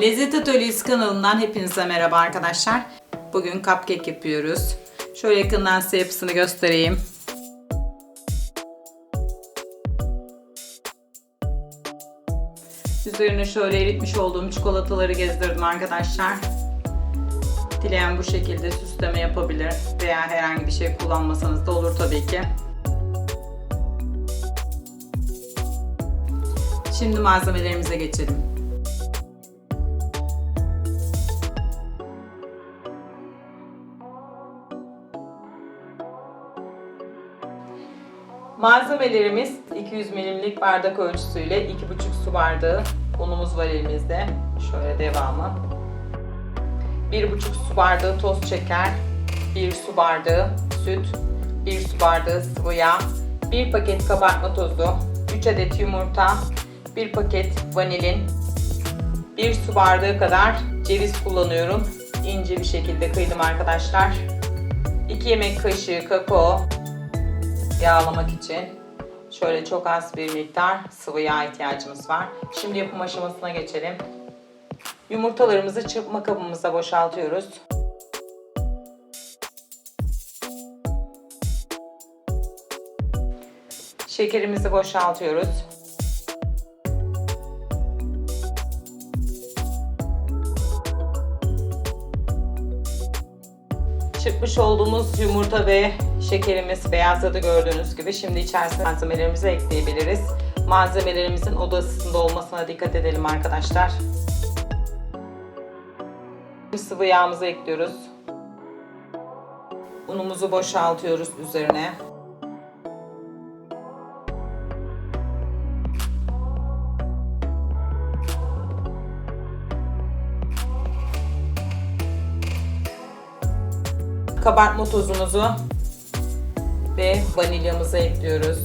Lezzet Atölyesi kanalından hepinize merhaba arkadaşlar. Bugün cupcake yapıyoruz. Şöyle yakından size yapısını göstereyim. Üzerine şöyle eritmiş olduğum çikolataları gezdirdim arkadaşlar. Dileyen bu şekilde süsleme yapabilir veya herhangi bir şey kullanmasanız da olur tabii ki. Şimdi malzemelerimize geçelim. Malzemelerimiz 200 milimlik bardak ölçüsüyle 2,5 su bardağı unumuz var elimizde. Şöyle devamı. 1,5 su bardağı toz şeker, 1 su bardağı süt, 1 su bardağı sıvı yağ, 1 paket kabartma tozu, 3 adet yumurta, 1 paket vanilin, 1 su bardağı kadar ceviz kullanıyorum. İnce bir şekilde kıydım arkadaşlar. 2 yemek kaşığı kakao, yağlamak için şöyle çok az bir miktar sıvı yağ ihtiyacımız var. Şimdi yapım aşamasına geçelim. Yumurtalarımızı çırpma kabımıza boşaltıyoruz. Şekerimizi boşaltıyoruz. Çırpmış olduğumuz yumurta ve şekerimiz beyazladı gördüğünüz gibi. Şimdi içerisine malzemelerimizi ekleyebiliriz. Malzemelerimizin oda ısısında olmasına dikkat edelim arkadaşlar. Sıvı yağımızı ekliyoruz. Unumuzu boşaltıyoruz üzerine. Kabartma tozumuzu ve vanilyamızı ekliyoruz.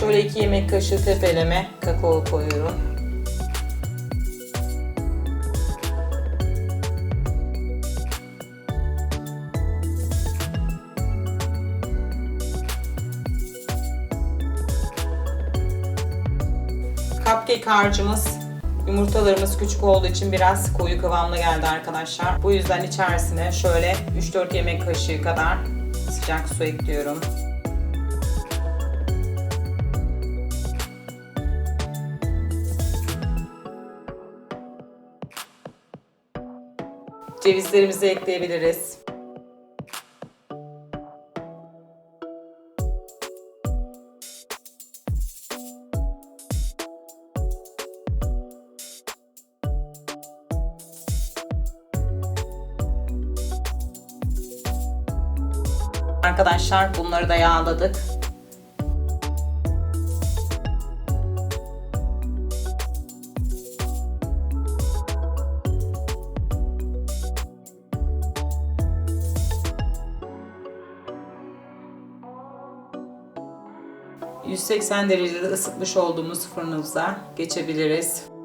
Şöyle 2 yemek kaşığı tepeleme kakao koyuyorum. Cupcake harcımız yumurtalarımız küçük olduğu için biraz koyu kıvamlı geldi arkadaşlar. Bu yüzden içerisine şöyle 3-4 yemek kaşığı kadar sıcak su ekliyorum. Cevizlerimizi ekleyebiliriz. Arkadaşlar bunları da yağladık. ...180 derecede ısıtmış olduğumuz fırınımıza geçebiliriz.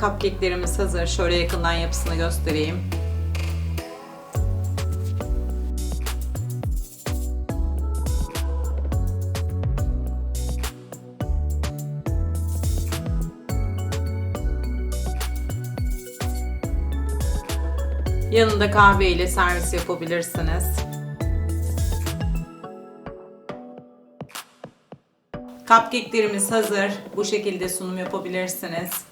Cupcake'lerimiz hazır. Şöyle yakından yapısını göstereyim. Yanında kahve ile servis yapabilirsiniz. Cupcake'lerimiz hazır. Bu şekilde sunum yapabilirsiniz.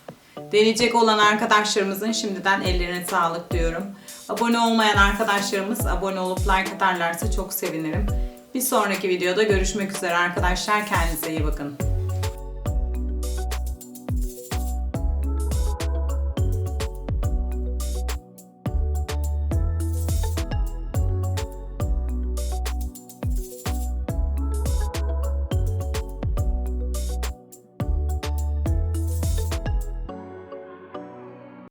Deneyecek olan arkadaşlarımızın şimdiden ellerine sağlık diyorum. Abone olmayan arkadaşlarımız abone olup like atarlarsa çok sevinirim. Bir sonraki videoda görüşmek üzere arkadaşlar. Kendinize iyi bakın.